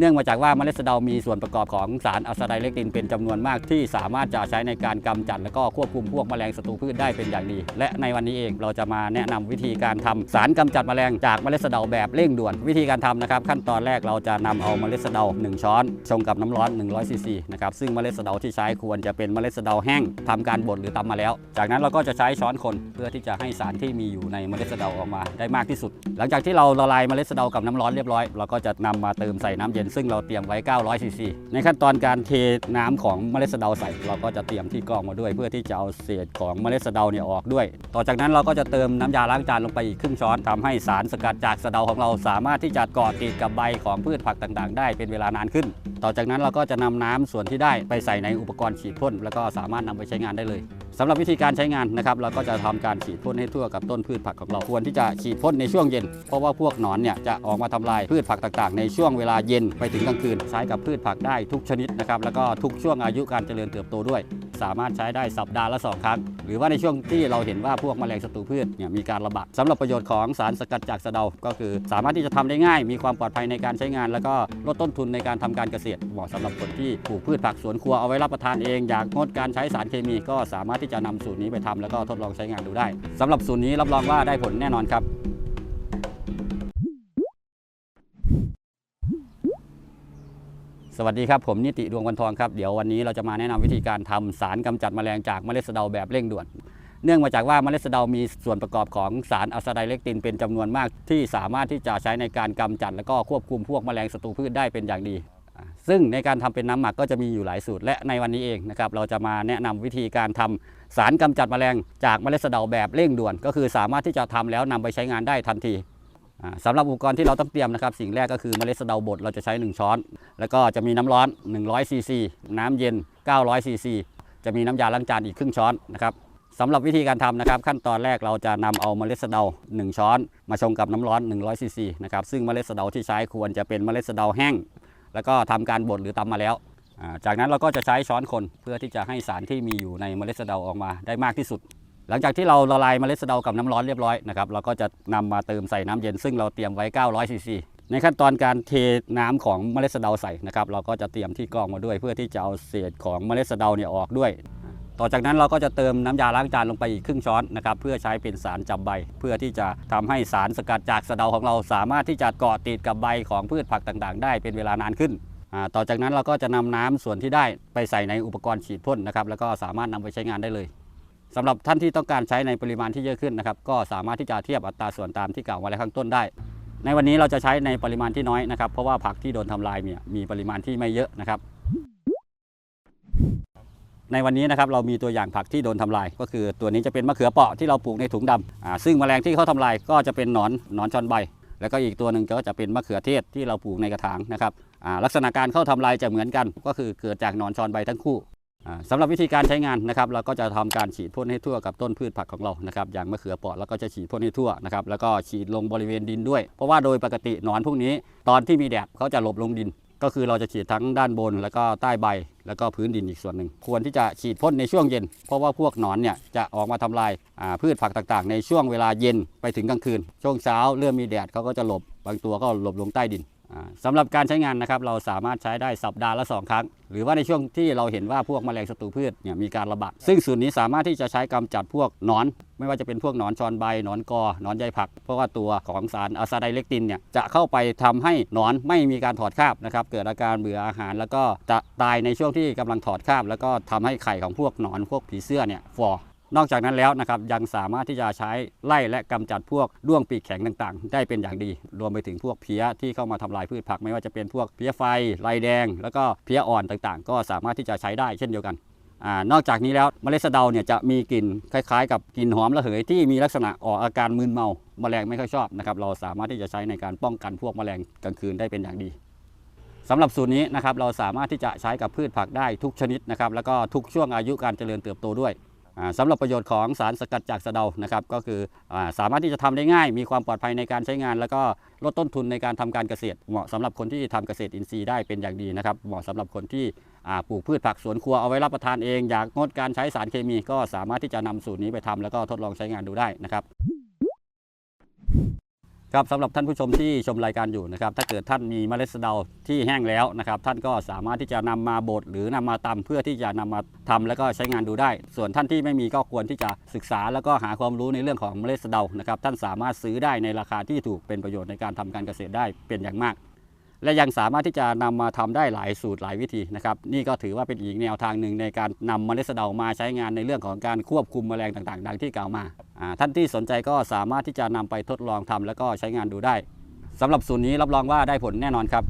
เนื่องมาจากว่าเมล็ดสะเดามีส่วนประกอบของสารอะซาไดเลกตินเป็นจำนวนมากที่สามารถจะใช้ในการกำจัด และก็ควบคุมพวกแมลงศัตรูพืชได้เป็นอย่างดี และในวันนี้เองเราจะมาแนะนำวิธีการทำสารกำจัดแมลงจากเมล็ดสะเดาแบบเร่งด่วน วิธีการทำนะครับขั้นตอนแรกเราจะนำเอาเมล็ดสะเดา 1 ช้อนชงกับน้ำร้อน100ซีซีนะครับซึ่งเมล็ดสะเดาที่ใช้ควรจะเป็นเมล็ดสะเดาแห้งทำการบดหรือตำมาแล้ว จากนั้นเราก็จะใช้ช้อนคนเพื่อที่จะให้สารที่มีอยู่ในเมล็ดสะเดาออกมาได้มากที่สุด หลังจากที่เราละลายเมล็ดสะเดากับน้ำร้อนเรียบร้อยเราก็จะนำมาเติมใส่น้ำเย็นซึ่งเราเตรียมไว้ 900ซีซีในขั้นตอนการเทน้ำของเมล็ดสะเดาใส่ เราก็จะเตรียมที่กรองมาด้วย เพื่อที่จะเอาเศษของเมล็ดสะเดาเนี่ยออกด้วย ต่อจากนั้นเราก็จะเติมน้ำยาล้างจานลงไปอีกครึ่งช้อนทำให้สารสกัดจากสะเดาของเราสามารถที่จะเกาะติดกับใบของพืชผักต่างๆ ได้เป็นเวลานานขึ้น ต่อจากนั้นเราก็จะนำน้ำส่วนที่ได้ไปใส่ในอุปกรณ์ฉีดพ่นแล้วก็สามารถนำไปใช้งานได้เลย สำหรับวิธีการใช้งานนะครับเราก็จะทำการฉีดพ่นให้ทั่วกับต้นพืชผักของเราควรที่จะฉีดพ่นในช่วงเย็น เพราะว่าพวกหนอนเนี่ยจะออกมาทำลายพืชผักต่างๆ ในช่วงเวลาเย็นไปถึงกลางคืนใช้กับพืชผักได้ทุกชนิดนะครับแล้วก็ทุกช่วงอายุการเจริญเติบโตด้วย สามารถใช้ได้สัปดาห์ละสองครั้ง หรือว่าในช่วงที่เราเห็นว่าพวกแมลงศัตรูพืชเนี่ยมีการระบาดสำหรับประโยชน์ของสารสกัดจากสะเดา ก็คือ สามารถที่จะทำได้ง่าย มีความปลอดภัยในการใช้งาน แล้วก็ลดต้นทุนในการทำการเกษตรเหมาะสำหรับคนที่ปลูกพืชผักสวนครัวเอาไว้รับประทานเองอยากงดการใช้สารเคมี ก็สามารถที่จะนำสูตรนี้ไปทำแล้วก็ทดลองใช้งานดูได้สำหรับสูตรนี้รับรองว่าได้ผลแน่นอนครับ สวัสดีครับ ผมนิติดวงวันทองครับ เดี๋ยววันนี้เราจะมาแนะนำวิธีการทำสารกำจัดแมลงจากเมล็ดสะเดาแบบเร่งด่วน เนื่องมาจากว่าเมล็ดสะเดามีส่วนประกอบของสารอะซาไดเลกตินเป็นจำนวนมากที่สามารถที่จะใช้ในการกำจัด และก็ควบคุมพวกแมลงศัตรูพืชได้เป็นอย่างดี ซึ่งในการทำเป็นน้ำหมักก็จะมีอยู่หลายสูตร และในวันนี้เองนะครับเราจะมาแนะนำวิธีการทำสารกำจัดแมลงจากเมล็ดสะเดาแบบเร่งด่วน ก็คือสามารถที่จะทำแล้วนำไปใช้งานได้ทันที สำหรับอุปกรณ์ที่เราต้องเตรียมนะครับ สิ่งแรกก็คือเมล็ดสะเดาบดเราจะใช้ 1 ช้อน แล้วก็จะมีน้ำร้อน 100ซีซีน้ำเย็น 900ซีซีจะมีน้ำยาล้างจานอีกครึ่งช้อนนะครับสำหรับวิธีการทำนะครับ ขั้นตอนแรกเราจะนำเอาเมล็ดสะเดา 1 ช้อน มาชงกับน้ำร้อน 100ซีซีนะครับซึ่งเมล็ดสะเดาที่ใช้ควรจะเป็นเมล็ดสะเดาแห้ง แล้วก็ทำการบดหรือตำมาแล้ว จากนั้นเราก็จะใช้ช้อนคนเพื่อที่จะให้สารที่มีอยู่ในเมล็ดสะเดาออกมาได้มากที่สุด หลังจากที่เราละลายเมล็ดสะเดากับน้ำร้อนเรียบร้อยนะครับเราก็จะนำมาเติมใส่น้ำเย็นซึ่งเราเตรียมไว้900ซีซีในขั้นตอนการเทน้ำของเมล็ดสะเดาใส่นะครับเราก็จะเตรียมที่กรองมาด้วยเพื่อที่จะเอาเศษของเมล็ดสะเดาเนี่ยออกด้วย ต่อจากนั้นเราก็จะเติมน้ำยาล้างจานลงไปอีกครึ่งช้อนนะครับเพื่อใช้เป็นสารจับใบ เพื่อที่จะทำให้สารสกัดจากสะเดาของเราสามารถที่จะเกาะติดกับใบของพืชผักต่างๆ ได้เป็นเวลานานขึ้นต่อจากนั้นเราก็จะนำน้ำส่วนที่ได้ไปใส่ในอุปกรณ์ฉีดพ่นนะครับแล้วก็สามารถนำไปใช้งานได้เลย สำหรับท่านที่ต้องการใช้ในปริมาณที่เยอะขึ้นนะครับ ก็สามารถที่จะเทียบอัตราส่วนตามที่กล่าวไว้แล้วข้างต้นได้ ในวันนี้เราจะใช้ในปริมาณที่น้อยนะครับ เพราะว่าผักที่โดนทำลายเนี่ยมีปริมาณที่ไม่เยอะนะครับ ในวันนี้นะครับเรามีตัวอย่างผักที่โดนทำลาย ก็คือตัวนี้จะเป็นมะเขือเปราะที่เราปลูกในถุงดำอ่าซึ่งแมลงที่เขาทำลายก็จะเป็นหนอนหนอนชอนใบ แล้วก็อีกตัวหนึ่งก็จะเป็นมะเขือเทศที่เราปลูกในกระถางนะครับลักษณะการเข้าทำลายจะเหมือนกัน ก็คือเกิดจากหนอนชอนใบทั้งคู่ สำหรับวิธีการใช้งานนะครับเราก็จะทำการฉีดพ่นให้ทั่วกับต้นพืชผักของเรานะครับอย่างมะเขือเปราะเราก็จะฉีดพ่นให้ทั่วนะครับแล้วก็ฉีดลงบริเวณดินด้วย เพราะว่าโดยปกติหนอนพวกนี้ ตอนที่มีแดดเขาจะหลบลงดิน ก็คือเราจะฉีดทั้งด้านบน แล้วก็ใต้ใบ แล้วก็พื้นดินอีกส่วนหนึ่ง ควรที่จะฉีดพ่นในช่วงเย็น เพราะว่าพวกหนอนเนี่ยจะออกมาทำลายาพืชผักต่างๆ ในช่วงเวลาเย็นไปถึงกลางคืน ช่วงเช้าเริ่มมีแดดเขาก็จะหลบบางตัวก็หลบลงใต้ดิน สำหรับการใช้งานนะครับเราสามารถใช้ได้สัปดาห์ละ 2 ครั้ง หรือว่าในช่วงที่เราเห็นว่าพวกแมลงศัตรูพืชเนี่ยมีการระบาดซึ่งสูตรนี้สามารถที่จะใช้กำจัดพวกหนอน ไม่ว่าจะเป็นพวกหนอนชอนใบหนอนกอหนอนใยผัก เพราะว่าตัวของสารอะซาไดเลกตินเนี่ยจะเข้าไปทำให้หนอนไม่มีการถอดคราบนะครับเกิดอาการเบื่ออาหาร แล้วก็จะตายในช่วงที่กำลังถอดคราบ แล้วก็ทำให้ไข่ของพวกหนอนพวกผีเสื้อเนี่ยฟอ นอกจากนั้นแล้วนะครับยังสามารถที่จะใช้ไล่และกำจัดพวกด้วงปีกแข็งต่างๆ ได้เป็นอย่างดี รวมไปถึงพวกเพี้ยที่เข้ามาทำลายพืชผักไม่ว่าจะเป็นพวกเพี้ยไฟลายแดง แล้วก็เพี้ยอ่อนต่างๆ ก็สามารถที่จะใช้ได้เช่นเดียวกันอนอกจากนี้แล้วเมล็ดสะเดาเนี่ยจะมีกลิ่นคล้ายๆ กับกลิ่นหอมระเหยที่มีลักษณะออกอาการมึนเมาแมลงไม่ค่อยชอบนะครับเราสามารถที่จะใช้ในการป้องกันพวกแมลงกลางคืนได้เป็นอย่างดีสำหรับสูตรนี้นะครับเราสามารถที่จะใช้กับพืชผักได้ทุกชนิดนะครับแล้วก็ทุกช่วงอายุการเจริญเติบโตด้วย สำหรับประโยชน์ของสารสกัดจากสะเดานะครับก็คืออสามารถที่จะทำได้ง่าย มีความปลอดภัยในการใช้งาน แล้วก็ลดต้นทุนในการทำการเกษตร เหมาะสำหรับคนที่ทำเกษตรอินทรีย์ได้เป็นอย่างดีนะครับเหมาะสำหรับคนที่ปลูกพืชผักสวนครัวเอาไว้รับประทานเอง อยากงดการใช้สารเคมีก็สามารถที่จะนำสูตรนี้ไปทำแล้วก็ทดลองใช้งานดูได้นะครับ ครับสำหรับท่านผู้ชมที่ชมรายการอยู่นะครับ ถ้าเกิดท่านมีเมล็ดสะเดาที่แห้งแล้วนะครับ ท่านก็สามารถที่จะนำมาบดหรือนำมาตำเพื่อที่จะนำมาทำแล้วก็ใช้งานดูได้ ส่วนท่านที่ไม่มีก็ควรที่จะศึกษาแล้วก็หาความรู้ในเรื่องของเมล็ดสะเดานะครับท่านสามารถซื้อได้ในราคาที่ถูกเป็นประโยชน์ในการทำการเกษตรได้เป็นอย่างมาก และยังสามารถที่จะนำมาทำได้หลายสูตรหลายวิธีนะครับนี่ก็ถือว่าเป็นอีกแนวทางหนึ่งในการนำเมล็ดสะเดามาใช้งานในเรื่องของการควบคุมแมลงต่างๆ ดังที่กล่าวมาอ่า ท่านที่สนใจก็สามารถที่จะนำไปทดลองทำแล้วก็ใช้งานดูได้สำหรับสูตรนี้รับรองว่าได้ผลแน่นอนครับ